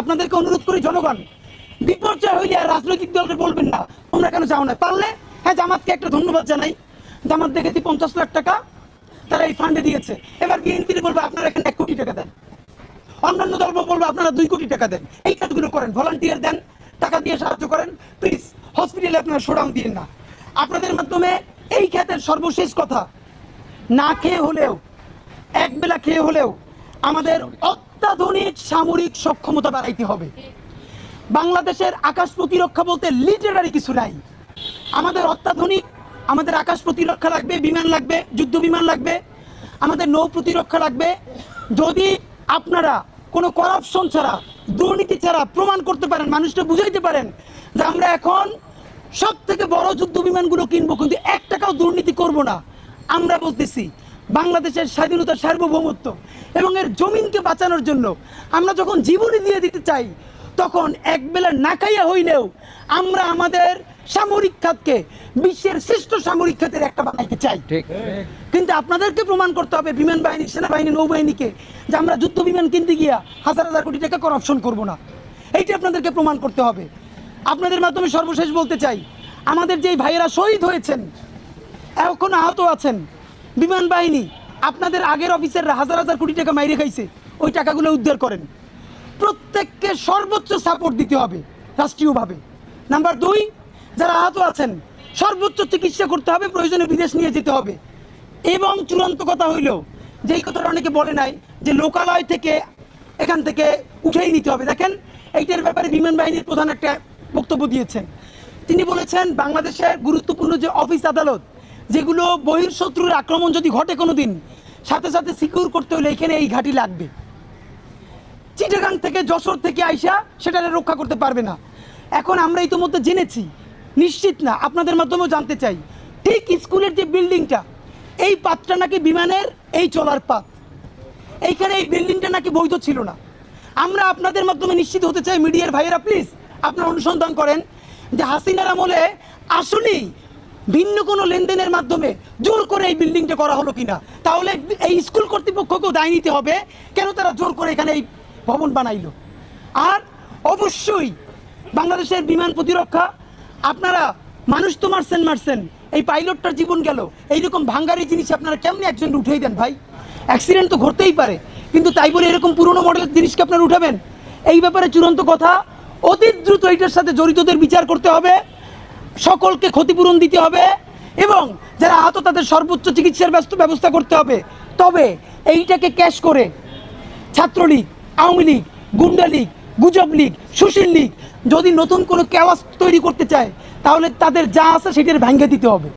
আপনাদেরকে অনুরোধ করি, জনগণ, বিপর্যয় হইলে আর রাজনৈতিক দলকে বলবেন না। তোমরা কেন যাও না? পারলে হ্যাঁ জামাতকে একটা ধন্যবাদ জানাই। জামাত দেখেছি পঞ্চাশ লাখ টাকা তারা এই ফান্ডে দিয়েছে। এবার বিএনপি বলবে, আপনারা এখানে এক কোটি টাকা দেন। অন্যান্য দল বলব, আপনারা দুই কোটি টাকা দেন। এই কাজগুলো করেন ভলান্টিয়ার দেন, টাকা দিয়ে সাহায্য করেন। প্লিজ হসপিটালে আপনারা শোডাউন দিন না। আপনাদের মাধ্যমে এই ক্ষেত্রের সর্বশেষ কথা, না খেয়ে হলেও এক বেলা খেয়ে হলেও আমাদের অত্যাধুনিক সামরিক সক্ষমতা বাড়াইতে হবে। বাংলাদেশের আকাশ প্রতিরক্ষা বলতে লিটারারি কিছু নাই। আমাদের অত্যাধুনিক, আমাদের আকাশ প্রতিরক্ষা লাগবে, বিমান লাগবে, যুদ্ধ বিমান লাগবে, আমাদের নৌ প্রতিরক্ষা লাগবে। যদি আপনারা কোনো করাপশন ছাড়া, দুর্নীতি ছাড়া প্রমাণ করতে পারেন, মানুষটা বুঝাইতে পারেন যে আমরা এখন সব থেকে বড় যুদ্ধ বিমানগুলো কিনবো, কিন্তু এক টাকাও দুর্নীতি করব না। আমরা বলতেছি, বাংলাদেশের স্বাধীনতা সার্বভৌমত্ব এবং এর জমিনকে বাঁচানোর জন্য আমরা যখন জীবনই দিয়ে দিতে চাই তখন একবেলা না খাইয়া হইলেও আমরা আমাদের সামরিক খাতকে বিশ্বের শ্রেষ্ঠ সামরিক খাতের একটা বানাইতে চাই। কিন্তু আপনাদেরকে প্রমাণ করতে হবে বিমান বাহিনী সেনাবাহিনী নৌবাহিনীকে যে আমরা যুদ্ধ বিমান কিনতে গিয়া হাজার হাজার কোটি টাকা করাপশন করব না। এইটি আপনাদেরকে প্রমাণ করতে হবে। আপনাদের মাধ্যমে সর্বশেষ বলতে চাই আমাদের যেই ভাইয়েরা শহীদ হয়েছেন এখন আহত আছেন বিমান বাহিনী আপনাদের আগের অফিসাররা হাজার হাজার কোটি টাকা মাইরে খাইছে। ওই টাকাগুলো উদ্ধার করেন। প্রত্যেককে সর্বোচ্চ সাপোর্ট দিতে হবে, রাষ্ট্রীয়ভাবে। নাম্বার দুই, যারা আহত আছেন, সর্বোচ্চ চিকিৎসা করতে হবে, প্রয়োজনে বিদেশ নিয়ে যেতে হবে। এবং চূড়ান্ত কথা হইল, যেই কথাটা অনেকে বলে নাই, যে লোকালয় থেকে এখান থেকে উঠেই নিতে হবে। দেখেন, এইটার ব্যাপারে বিমান বাহিনীর প্রধান একটা বক্তব্য দিয়েছেন। তিনি বলেছেন, বাংলাদেশের গুরুত্বপূর্ণ যে অফিস আদালত যেগুলো বহির্শত্রুর আক্রমণ যদি ঘটে কোনো দিন সাথে সাথে সিকিউর করতে হলে এখানে এই ঘাঁটি লাগবে। চিটাগাং থেকে যশোর থেকে আইসা সেটা রক্ষা করতে পারবে না। এখন আমরা ইতিমধ্যে জেনেছি, নিশ্চিত না, আপনাদের মাধ্যমেও জানতে চাই। ঠিক স্কুলের যে বিল্ডিংটা, এই পাতটা নাকি বিমানের, এই চলার পাত। এইখানে এই বিল্ডিংটা নাকি বৈধ ছিল না। আমরা আপনাদের মাধ্যমে নিশ্চিত হতে চাই, মিডিয়ার ভাইয়েরা প্লিজ আপনারা অনুসন্ধান করেন যে হাসিনার আমলে আসলেই ভিন্ন কোনো লেনদেনের মাধ্যমে জোর করে এই বিল্ডিংটা করা হলো কিনা? তাহলে এই স্কুল কর্তৃপক্ষকেও দায় নিতে হবে কেন তারা জোর করে এখানে এই ভবন বানাইলো? আর অবশ্যই বাংলাদেশের বিমান প্রতিরক্ষা, আপনারা মানুষ তো মারছেন মারছেন। এই পাইলটটার জীবন গেল। এইরকম ভাঙ্গারি জিনিস আপনারা কেমনি একজন উঠেই দেন ভাই? অ্যাক্সিডেন্ট তো ঘটতেই পারে, কিন্তু তাই বলে এরকম পুরনো মডেলের জিনিসকে আপনারা উঠাবেন? এই ব্যাপারে চূড়ান্ত কথা, অতি দ্রুত এইটার সাথে জড়িতদের বিচার করতে হবে। সকলকে ক্ষতিপূরণ দিতে হবে এবং যারা আহত তাদের সর্বোচ্চ চিকিৎসার ব্যস্ত ব্যবস্থা করতে হবে। তবে এইটাকে ক্যাশ করে ছাত্রলীগ, আওয়ামী লীগ, গুন্ডা লীগ, গুজব লীগ, সুশীল লীগ যদি নতুন কোনো ক্যাওয়াস তৈরি করতে চায়, তাহলে তাদের যা আছে সেটার ভেঙে দিতে হবে।